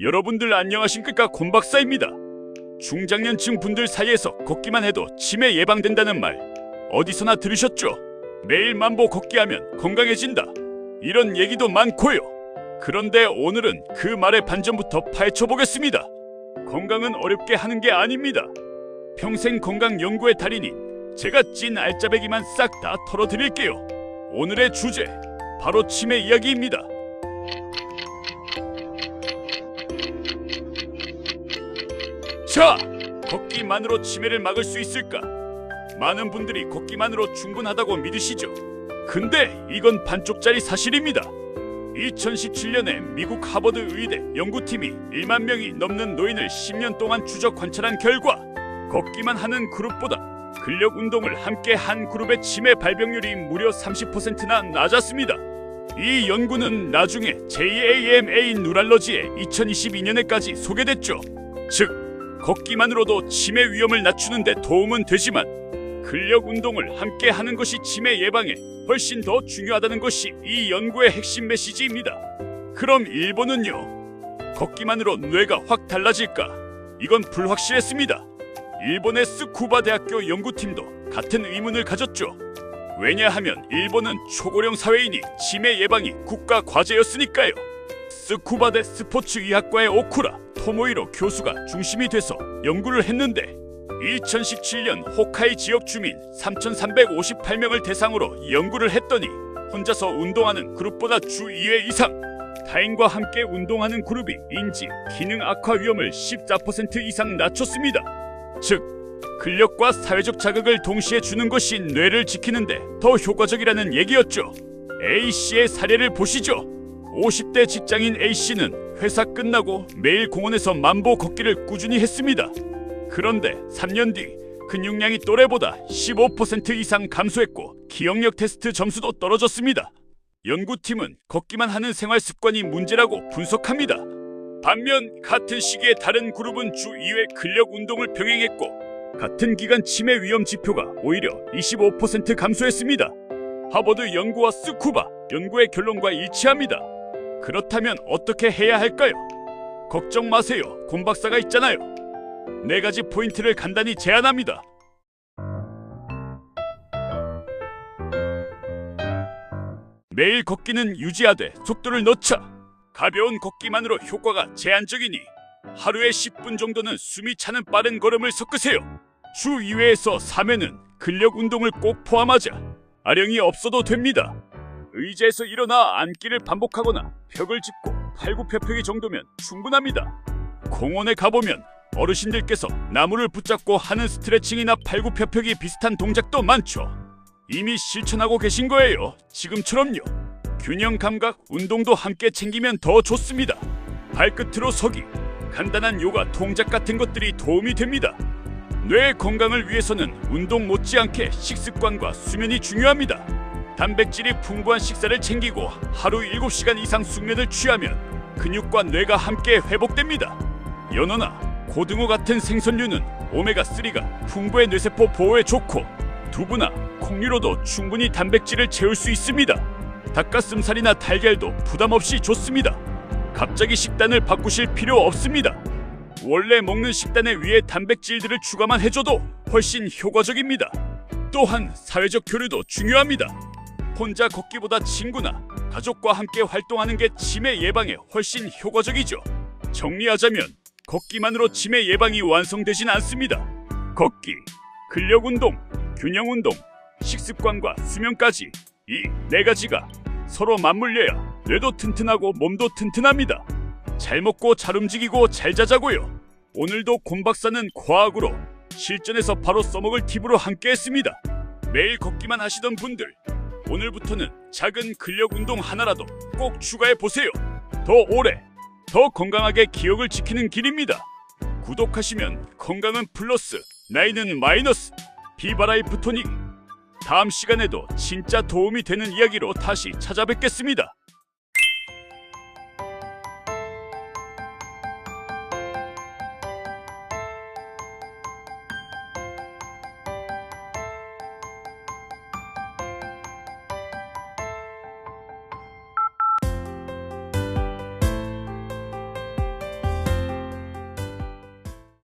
여러분들 안녕하십니까 곰박사입니다. 중장년층 분들 사이에서 걷기만 해도 치매 예방된다는 말 어디서나 들으셨죠? 매일 만보 걷기 하면 건강해진다. 이런 얘기도 많고요. 그런데 오늘은 그 말의 반전부터 파헤쳐 보겠습니다. 건강은 어렵게 하는 게 아닙니다. 평생 건강 연구의 달인인 제가 찐 알짜배기만 싹 다 털어드릴게요. 오늘의 주제 바로 치매 이야기입니다. 자, 걷기만으로 치매를 막을 수 있을까? 많은 분들이 걷기만으로 충분하다고 믿으시죠. 근데 이건 반쪽짜리 사실입니다. 2017년에 미국 하버드 의대 연구팀이 1만 명이 넘는 노인을 10년 동안 추적 관찰한 결과 걷기만 하는 그룹보다 근력 운동을 함께 한 그룹의 치매 발병률이 무려 30%나 낮았습니다. 이 연구는 나중에 JAMA 누랄러지에 2022년에까지 소개됐죠. 즉, 걷기만으로도 치매 위험을 낮추는데 도움은 되지만 근력 운동을 함께 하는 것이 치매 예방에 훨씬 더 중요하다는 것이 이 연구의 핵심 메시지입니다. 그럼 일본은요? 걷기만으로 뇌가 확 달라질까? 이건 불확실했습니다. 일본의 스쿠바 대학교 연구팀도 같은 의문을 가졌죠. 왜냐하면 일본은 초고령 사회이니 치매 예방이 국가 과제였으니까요. 스쿠바대 스포츠 의학과의 오쿠라 토모이로 교수가 중심이 돼서 연구를 했는데 2017년 호카이 지역 주민 3,358명을 대상으로 연구를 했더니 혼자서 운동하는 그룹보다 주 2회 이상 타인과 함께 운동하는 그룹이 인지, 기능 악화 위험을 14% 이상 낮췄습니다. 즉, 근력과 사회적 자극을 동시에 주는 것이 뇌를 지키는데 더 효과적이라는 얘기였죠. A씨의 사례를 보시죠. 50대 직장인 A씨는 회사 끝나고 매일 공원에서 만보 걷기를 꾸준히 했습니다. 그런데 3년 뒤 근육량이 또래보다 15% 이상 감소했고 기억력 테스트 점수도 떨어졌습니다. 연구팀은 걷기만 하는 생활 습관이 문제라고 분석합니다. 반면 같은 시기에 다른 그룹은 주 2회 근력 운동을 병행했고 같은 기간 치매 위험 지표가 오히려 25% 감소했습니다. 하버드 연구와 스쿠바 연구의 결론과 일치합니다. 그렇다면 어떻게 해야 할까요? 걱정 마세요. 곰 박사가 있잖아요. 네 가지 포인트를 간단히 제안합니다. 매일 걷기는 유지하되 속도를 넣자. 가벼운 걷기만으로 효과가 제한적이니 하루에 10분 정도는 숨이 차는 빠른 걸음을 섞으세요. 주 2회에서 3회는 근력 운동을 꼭 포함하자. 아령이 없어도 됩니다. 의자에서 일어나 앉기를 반복하거나 벽을 짚고 팔굽혀펴기 정도면 충분합니다. 공원에 가보면 어르신들께서 나무를 붙잡고 하는 스트레칭이나 팔굽혀펴기 비슷한 동작도 많죠. 이미 실천하고 계신 거예요. 지금처럼요. 균형 감각 운동도 함께 챙기면 더 좋습니다. 발끝으로 서기, 간단한 요가 동작 같은 것들이 도움이 됩니다. 뇌 건강을 위해서는 운동 못지않게 식습관과 수면이 중요합니다. 단백질이 풍부한 식사를 챙기고 하루 7시간 이상 숙면을 취하면 근육과 뇌가 함께 회복됩니다. 연어나 고등어 같은 생선류는 오메가3가 풍부해 뇌세포 보호에 좋고 두부나 콩류로도 충분히 단백질을 채울 수 있습니다. 닭가슴살이나 달걀도 부담 없이 좋습니다. 갑자기 식단을 바꾸실 필요 없습니다. 원래 먹는 식단에 위에 단백질들을 추가만 해줘도 훨씬 효과적입니다. 또한 사회적 교류도 중요합니다. 혼자 걷기보다 친구나 가족과 함께 활동하는 게 치매 예방에 훨씬 효과적이죠. 정리하자면 걷기만으로 치매 예방이 완성되진 않습니다. 걷기, 근력 운동, 균형 운동, 식습관과 수면까지 이 네 가지가 서로 맞물려야 뇌도 튼튼하고 몸도 튼튼합니다. 잘 먹고 잘 움직이고 잘 자자고요. 오늘도 곰 박사는 과학으로 실전에서 바로 써먹을 팁으로 함께했습니다. 매일 걷기만 하시던 분들 오늘부터는 작은 근력 운동 하나라도 꼭 추가해 보세요. 더 오래, 더 건강하게 기억을 지키는 길입니다. 구독하시면 건강은 플러스, 나이는 마이너스. 비바라이프 토닉. 다음 시간에도 진짜 도움이 되는 이야기로 다시 찾아뵙겠습니다.